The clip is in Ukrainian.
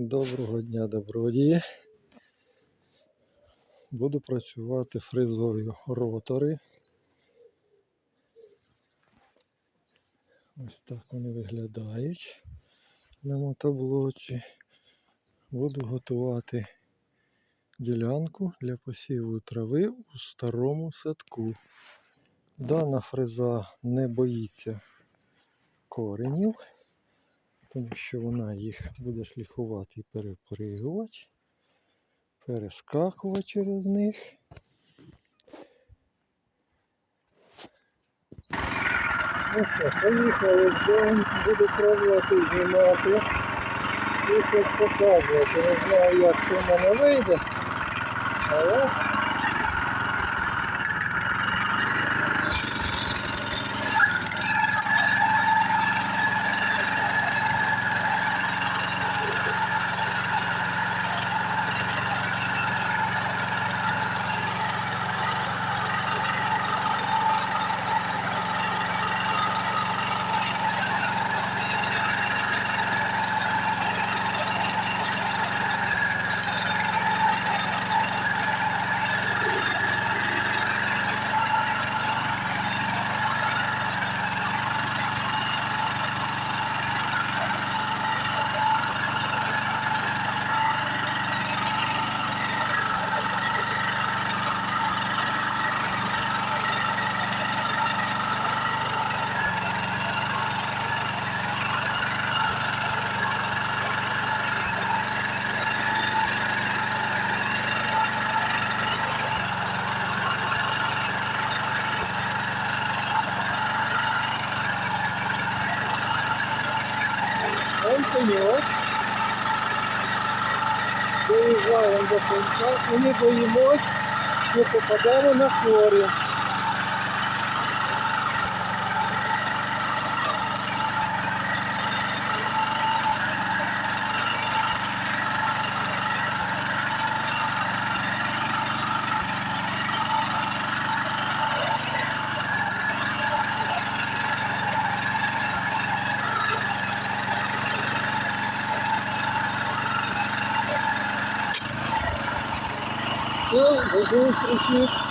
Доброго дня, добродії. Буду працювати фрезою ротори. Ось так вони виглядають на мотоблоці. Буду готувати ділянку для посіву трави у старому садку. Дана фреза не боїться коренів, тому що вона їх буде шліфувати і перепригувати, перескакувати через них. Ну що, поїхали в дом, буду пробувати знімати і щось показувати. Не знаю, як це в мене вийде, але он пеньок. Доїжджаємо до кінця і не боїмось, що попадемо на хворі. 我我我我我。